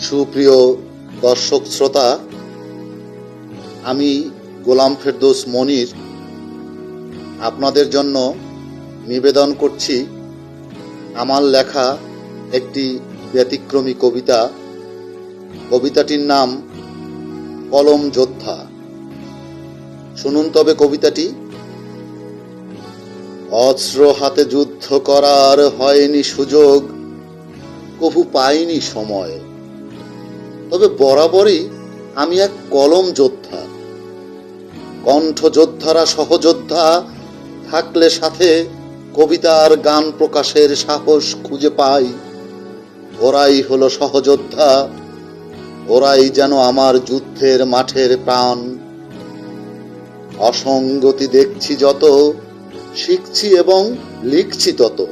সুপ্রিয় দর্শক শ্রোতা, আমি গোলাম ফেরদৌস মনির আপনাদের জন্য নিবেদন করছি। আমার লেখা একটি ব্যতিক্রমী কবিতা। কবিতাটির নাম কলম যোদ্ধা। শুনুন তবে কবিতাটি। অস্ত্র হাতে যুদ্ধ করার হয়নি সুযোগ, কভু পাইনি সময়। তবে বরাবরই আমি এক কলম যোদ্ধা। কণ্ঠ যোদ্ধারা সহযোদ্ধা, থাকলে সাথে কবিতার গান প্রকাশের সাহস খুঁজে পাই। ওরাই হলো সহযোদ্ধা, ওরাই যেন আমার যুদ্ধের মাঠের প্রাণ। অসঙ্গতি দেখছি যত, শিখছি এবং লিখছি তত।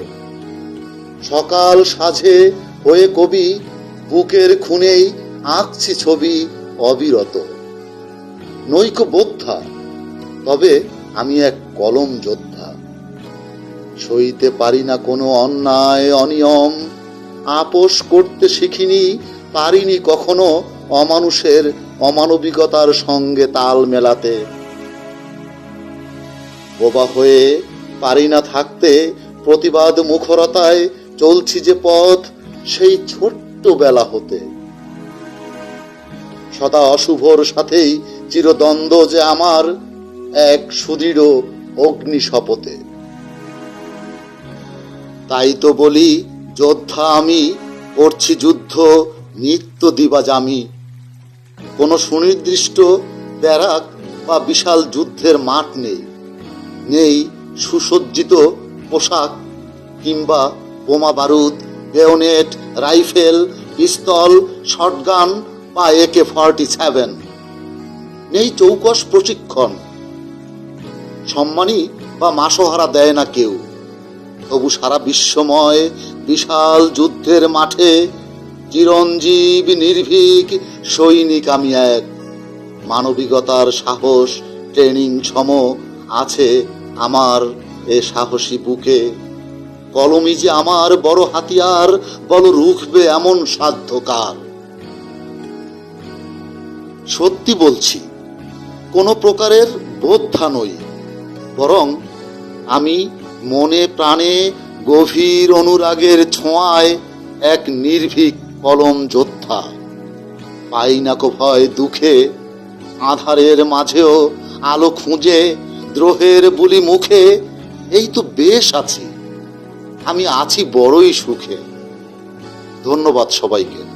সকাল সাঝে হয়ে কবি বুকের খুনেই আঁকছি ছবি অবিরত। নৈক বোদ্ধা, তবে আমি এক কলম যোদ্ধা। সইতে পারি না কোনো অন্যায়, অনিয়ম। আপোষ করতে শিখিনি, পারিনি কখনো অমানুষের অমানবিকতার সঙ্গে তাল মেলাতে। বোবা হয়ে পারি না থাকতে, প্রতিবাদ মুখরতায় চলছি যে পথ, সেই ছোট্ট বেলা হতে। সদা অশুভর সাথেই চিরদ্বন্দ্ব যে আমার এক সুদৃঢ় অগ্নি শপথে। তাই তো বলি, যোদ্ধা আমি, করছি যুদ্ধ, নিত্য দিবাজ আমি কোনো সুনির্দিষ্ট ব্যারাক বা বিশাল যুদ্ধের মাঠ নেই। নেই সুসজ্জিত পোশাক কিংবা বোমা বারুদ, বেয়নেট, রাইফেল, পিস্তল, শটগান বা একে ফর্টি সেভেন নেই চৌকস প্রশিক্ষণ। সম্মানী বা মাসোহারা দেয় না কেউ। তবু সারা বিশ্বময় বিশাল যুদ্ধের মাঠে চিরঞ্জীব নির্ভীক সৈনিক আমি এক। মানবিকতার সাহস, ট্রেনিং সম আছে আমার এ সাহসী বুকে। কলমি যে আমার বড় হাতিয়ার, বল রুখবে এমন সাধ্যকার। সত্যি বলছি, কোনো প্রকারের বোদ্ধা নই, বরং আমি মনে প্রাণে গভীর অনুরাগের ছোঁয়ায় এক নির্ভীক কলম যোদ্ধা। পাই না ভয় দুঃখে, আধারের মাঝেও আলো খুঁজে, দ্রোহের বুলি মুখে, এই তো বেশ আছি, আমি আছি বড়ই সুখে। ধন্যবাদ সবাইকে।